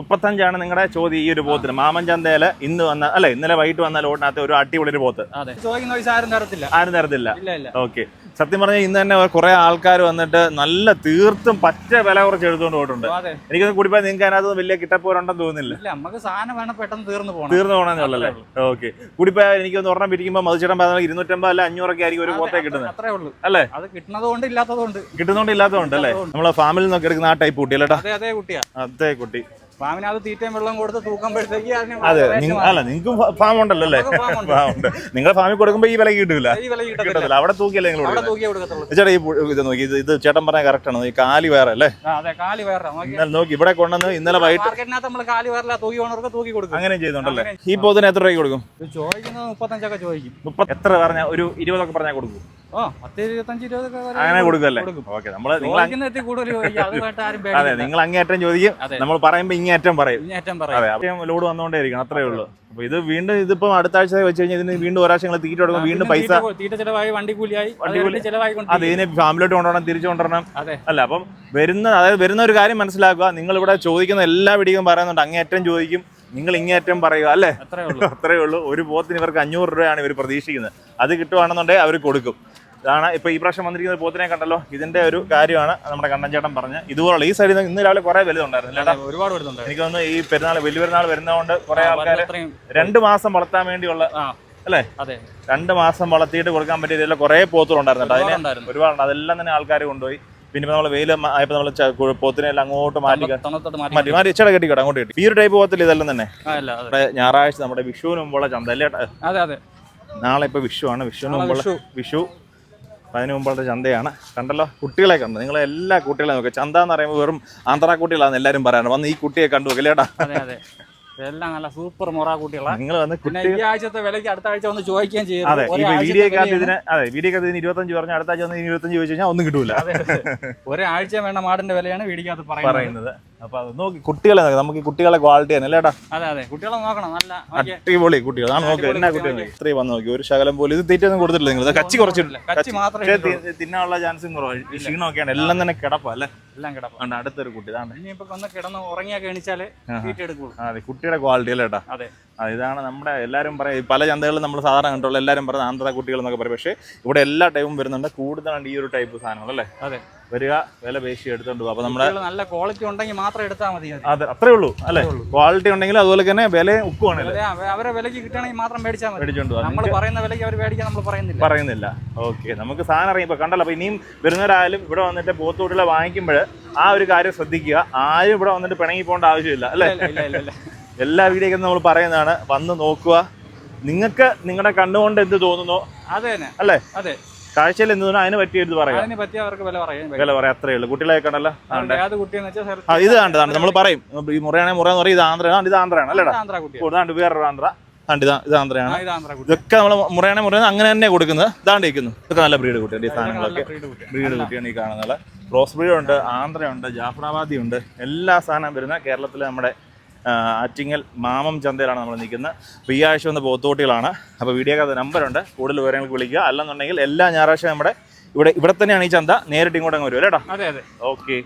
മുപ്പത്തഞ്ചാണ് നിങ്ങളുടെ ചോദ്യം ഈ ഒരു പോത്തിന് മാമൻ ചന്തയിൽ ഇന്ന് വന്ന അല്ലെ ഇന്നലെ വൈകിട്ട് വന്ന ലോട്ടിനകത്ത് ഒരു അടിപൊളി ഒരു പൈസ ആരും തരത്തില്ല. ഓക്കെ. സത്യം പറഞ്ഞാൽ ഇന്ന് തന്നെ കുറെ ആൾക്കാർ വന്നിട്ട് നല്ല തീർത്തും പച്ച വില കുറച്ച് എടുത്തുകൊണ്ട് പോയിട്ടുണ്ട്. എനിക്കൊന്നും കൂടിപ്പോയി നിങ്ങൾക്ക് അതിനകത്ത് വലിയ കിട്ടപ്പോരുണ്ടെന്ന് തോന്നുന്നില്ല. നമുക്ക് സാധനം വേണം പെട്ടെന്ന് തീർന്നു പോകണം തീർന്നു പോകണമെന്നുള്ളല്ലേ ഓക്കെ. കൂടിപ്പോയാൽ എനിക്കൊന്ന് ഒരെണ്ണം പിരിക്കുമ്പോൾ മതിച്ചിടം പറഞ്ഞാൽ ഇരുന്നൂറ്റമ്പത് അല്ല അഞ്ഞൂറൊക്കെ ആയിരിക്കും ഒരു ബോത്തേ കിട്ടുന്നത്. അത്രേ ഉള്ളൂ. അല്ലേ? അത് കിട്ടുന്നതുകൊണ്ട് ഇല്ലാത്തതുകൊണ്ട്. കിട്ടുന്നതുകൊണ്ട് ഇല്ലാത്തതുകൊണ്ട് അല്ലേ? നമ്മളെ ഫാമിൽ നിന്നൊക്കെ എടുക്കുന്ന ആ ടൈപ്പ് കുട്ടിയല്ലേട്ടാ അതെ അതേ അതേ തീറ്റയും വെള്ളം കൊടുത്ത് തൂക്കുമ്പോഴത്തേക്ക് അതെ. അല്ല നിങ്ങൾക്ക് ഫാം ഉണ്ടല്ലോ അല്ലേ നിങ്ങളുടെ ഫാമിൽ കൊടുക്കുമ്പോൾ ഈ വില കിട്ടില്ല കിട്ടത്തില്ല. അവിടെ തൂക്കിയല്ലേ നിങ്ങൾ ചേട്ടാ ഈ ഇത് നോക്കി ഇത് ഇത് ചേട്ടൻ പറഞ്ഞ കറക്റ്റ് ആണ്. ഈ കാലി വേറെ അല്ലേ? ഇന്നലെ നോക്കി ഇവിടെ കൊണ്ടുവന്ന് ഇന്നലെ വൈകിട്ട് നമ്മൾ കാലി തൂക്കി ഓണർക്ക് തൂക്കി കൊടുക്കും. അങ്ങനെ. ചെയ്തോണ്ടല്ലേ ഈ പോതിന് എത്ര രൂപയ്ക്ക് കൊടുക്കും? ചോദിക്കുന്നത് മുപ്പത്തഞ്ചൊക്കെ ചോദിക്കും. എത്ര പറഞ്ഞ ഒരു ഇരുപതൊക്കെ പറഞ്ഞാൽ കൊടുക്കും. അങ്ങനെ കൊടുക്കല്ലേ കൊടുക്കും. ഓക്കെ ചോദിക്കും. അത് നിങ്ങൾ അങ്ങേറ്റം ചോദിക്കും. നമ്മൾ പറയുമ്പോൾ ഇങ്ങേയറ്റം പറയും. ഇങ്ങേറ്റം പറയും. അതെ അപ്പം ലോഡ് വന്നുകൊണ്ടേ ഇരിക്കണം അത്രേ ഉള്ളൂ. അപ്പൊ ഇത് വീണ്ടും ഇതിപ്പോ അടുത്ത ആഴ്ച വെച്ച് കഴിഞ്ഞാൽ ഇതിന് വീണ്ടും ഒരാഴ്ച നിങ്ങൾ തീറ്റ കൊടുക്കും വീണ്ടും പൈസ തീറ്റ- ചെലവായി വണ്ടി കൂലിയായി അത് ഇതിനെ ഫാമിലിയോട്ട് കൊണ്ടുവരണം തിരിച്ചു കൊണ്ടുവരണം. അല്ല അപ്പം വരുന്ന അതായത് വരുന്ന ഒരു കാര്യം മനസ്സിലാക്കുക. നിങ്ങൾ ഇവിടെ ചോദിക്കുന്ന എല്ലാ വീഡിയോയും പറയുന്നുണ്ട് അങ്ങേറ്റം ചോദിക്കും. നിങ്ങൾ ഇങ്ങേറ്റം പറയുക അല്ലേ? അത്രേ ഉള്ളൂ. ഒരു പോത്തിന് ഇവർക്ക് അഞ്ഞൂറ് രൂപയാണ് ഇവർ പ്രതീക്ഷിക്കുന്നത്. അത് കിട്ടുവാണെന്നുണ്ടെങ്കിൽ അവർ കൊടുക്കും. ഇതാണ് ഇപ്പൊ ഈ പ്രാവശ്യം വന്നിരിക്കുന്ന പോത്തിനെ കണ്ടല്ലോ. ഇതിന്റെ ഒരു കാര്യമാണ് നമ്മുടെ കണ്ണൻചേട്ടൻ പറഞ്ഞ്. ഇതുപോലെ ഈ സൈഡിൽ നിന്ന് ഇന്ന് രാവിലെ കുറെ വലുതുണ്ടായിരുന്നു ചേട്ടാ അതെ, ഒരുപാട് വലുതുണ്ട് എനിക്ക് തോന്നുന്നു ഈ പെരുന്നാൾ വലിയ പെരുന്നാൾ വരുന്നതുകൊണ്ട് കുറെ ആൾക്കാർ രണ്ട് മാസം വളർത്താൻ വേണ്ടിയുള്ള അല്ലേ? അതെ. രണ്ട് മാസം വളർത്തിയിട്ട് കൊടുക്കാൻ പറ്റിയ കുറെ പോത്തുകളുണ്ടായിരുന്നു ഉണ്ടായിരുന്നു അതിനെ ഒരുപാടുണ്ട്. അതെല്ലാം തന്നെ ആൾക്കാർ കൊണ്ടുപോയി. പിന്നെ നമ്മൾ വെയിൽ ആയപ്പോൾ നമ്മൾ പോത്തിനെല്ലാം അങ്ങോട്ട് മാറ്റി മാറ്റി മാറ്റി ഇച്ചട കെട്ടിക്കോട്ടെ അങ്ങോട്ട് കെട്ടി. ഈ ഒരു ടൈപ്പ് പോത്തിൽ ഇതെല്ലാം തന്നെ. ഞായറാഴ്ച നമ്മുടെ വിഷുവിന് മുമ്പുള്ള ചന്ത അല്ലേ അതെ അതെ. നാളെ ഇപ്പൊ വിഷു ആണ് വിഷുവിന് മുമ്പുള്ള വിഷു. അതിന് മുമ്പുള്ള ചന്തയാണ്. കണ്ടല്ലോ? കുട്ടികളെ കണ്ടു? നിങ്ങൾ എല്ലാ കുട്ടികളെ നോക്കുക ചന്ത എന്ന് പറയുമ്പോൾ വെറും ആന്ധ്രാ കുട്ടികളാണ് എല്ലാവരും പറയാറ് വന്ന് ഈ കുട്ടിയെ കണ്ടു നോക്കില്ലേട്ടാ എല്ലാം നല്ല സൂപ്പർ മൊറ കുട്ടികളാണ് നിങ്ങൾ വന്ന് പിന്നെ ഈ ആഴ്ചത്തെ വിലയ്ക്ക് അടുത്ത ആഴ്ച വന്ന് ചോദിക്കുകയും അതെ ഇപ്പൊ വീഡിയോക്കകത്ത് ഇതിന് അതെ വീഡിയോക്കകത്ത് ഇതിന് ഇരുപത്തഞ്ച് പറഞ്ഞ അടുത്ത ആഴ്ച വന്ന് ഇരുപത്തഞ്ച് ചോദിച്ചു കഴിഞ്ഞാൽ ഒന്നും കിട്ടൂല. ഒരാഴ്ച വേണ്ട മാടിന്റെ വിലയാണ് വീടിക്കകത്ത് പറയുന്നത്. അപ്പൊ അത് നോക്കി. കുട്ടികളെ നോക്കി നമുക്ക് ഈ കുട്ടികളെ ക്വാളിറ്റി തന്നെ അതെ അതെ. കുട്ടികളെ നോക്കണം നല്ല. അടിപൊളി കുട്ടികൾ ആണ് നോക്കി എന്നാ കുട്ടികൾ ഇത്രയും വന്ന് നോക്കി ഒരു ശകലം പോലും. ഇത് തീറ്റ ഒന്നും കൊടുത്തിട്ടില്ല നിങ്ങൾ. കച്ചി കുറച്ചിട്ടില്ല കച്ചി മാത്രമേ തിന്നാനുള്ള ചാൻസും കുറവാണ് ക്ഷീണമൊക്കെയാണ്. എല്ലാം തന്നെ കിടപ്പാ അല്ലേ? എല്ലാം കിടപ്പാണ് അടുത്തൊരു കുട്ടി ഇതാണ് ഇനിയിപ്പോ ഒന്ന് കിടന്ന് ഉറങ്ങിയൊക്കെ എണിച്ചാൽ തീറ്റ എടുക്കുള്ളൂ. അതെ കുട്ടിയുടെ ക്വാളിറ്റി അല്ലേ അതെ. ഇതാണ് നമ്മുടെ എല്ലാവരും പറയും പല ചന്തകളിലും നമ്മൾ സാധാരണ കണ്ടുള്ള എല്ലാവരും പറയുന്നത് ആന്ധ്ര കുട്ടികൾ എന്നൊക്കെ പറയും. പക്ഷേ ഇവിടെ എല്ലാ ടൈപ്പും വരുന്നുണ്ട്. കൂടുതലാണ് ഈ ഒരു ടൈപ്പ് സാധനങ്ങൾ അല്ലേ അതെ. വരിക വില പേശി എടുത്തോണ്ട് പോകും അപ്പൊ നമ്മുടെ നല്ല ക്വാളിറ്റി ഉണ്ടെങ്കിൽ മാത്രം എടുത്താൽ മതി അത്. അതെ അത്രേ ഉള്ളൂ അല്ലേ? ക്വാളിറ്റി ഉണ്ടെങ്കിൽ അതുപോലെ തന്നെ വില ഉക്കുവാണ് അവരെ വിലക്ക് കിട്ടണമെങ്കിൽ മാത്രം മേടിച്ചാൽ മേടിച്ചോണ്ട് നമ്മൾ പറയുന്ന വിലക്ക് അവർ മേടിക്കാൻ നമ്മൾ പറയുന്നില്ല. പറയുന്നില്ല. ഓക്കെ നമുക്ക് സാധനം അറിയാം. ഇപ്പൊ കണ്ടല്ലോ അപ്പൊ ഇനിയും വരുന്നവരായാലും ഇവിടെ വന്നിട്ട് പോത്തുകുട്ടികളെ വാങ്ങിക്കുമ്പോൾ ആ ഒരു കാര്യം ശ്രദ്ധിക്കുക. ആരും ഇവിടെ വന്നിട്ട് പിണങ്ങി പോകേണ്ട ആവശ്യമില്ല അല്ലേ? എല്ലാ വീഡിയോക്കും നമ്മൾ പറയുന്നതാണ് വന്ന് നോക്കുക. നിങ്ങൾക്ക് നിങ്ങളുടെ കണ്ണുകൊണ്ട് എന്ത് തോന്നുന്നു? അതെ അല്ലേ? അതെ. കാഴ്ചയിൽ എന്ത് അതിന് പറ്റിയ ഇത് പറയാം അതിന് പറ്റിയ അവർക്ക് വില പറയാം. അത്രേ ഉള്ളൂ. കുട്ടികളെ കണ്ടല്ലോ കുട്ടിയെന്ന് വെച്ചാൽ ഇത് കണ്ടതാണ്. നമ്മൾ പറയും. ഈ മുറയാണെങ്കിൽ എന്ന് പറയും. ഇത് ആന്ധ്രയാണ്. ഇത് ആന്ധ്രയാണ് അല്ലേടാ? ആന്ധ്ര ഇതാണ്ട് വേറൊരു ആന്ധ്ര. ഇതാ ഇത് ആന്ധ്രയാണ്. ആന്ധ്ര ഇതൊക്കെ നമ്മൾ മുറയാണെ മുറയാണ് അങ്ങനെ തന്നെ കൊടുക്കുന്നത്. ഇതാണ്ട് ഇരിക്കുന്നു. ഇതൊക്കെ നല്ല ബ്രീഡ് കുട്ടിയാണ് ഈ സാധനങ്ങളൊക്കെ. ബ്രീഡ് കുട്ടിയാണ് ഈ കാണുന്നത്. റോസ് ബ്രീഡ് ഉണ്ട് ആന്ധ്രയുണ്ട് ജാഫ്രാബാദി ഉണ്ട് എല്ലാ സാധനം വരുന്ന കേരളത്തിലെ നമ്മുടെ ആറ്റിങ്ങൽ മാമം ചന്തയിലാണ് നമ്മൾ നിൽക്കുന്നത്. അപ്പോൾ ഈ ആഴ്ച വന്ന പോത്തോട്ടികളാണ്. അപ്പോൾ വീഡിയോക്കകത്ത് നമ്പറുണ്ട്. കൂടുതൽ വിവരങ്ങൾക്ക് വിളിക്കുക. അല്ലെന്നുണ്ടെങ്കിൽ എല്ലാ ഞായറാഴ്ച നമ്മുടെ ഇവിടെ ഇവിടെ തന്നെയാണ് ഈ ചന്ത. നേരിട്ട് ഇങ്ങോട്ട് അങ്ങ് വരും അല്ലേടാ അതെ അതെ. ഓക്കെ.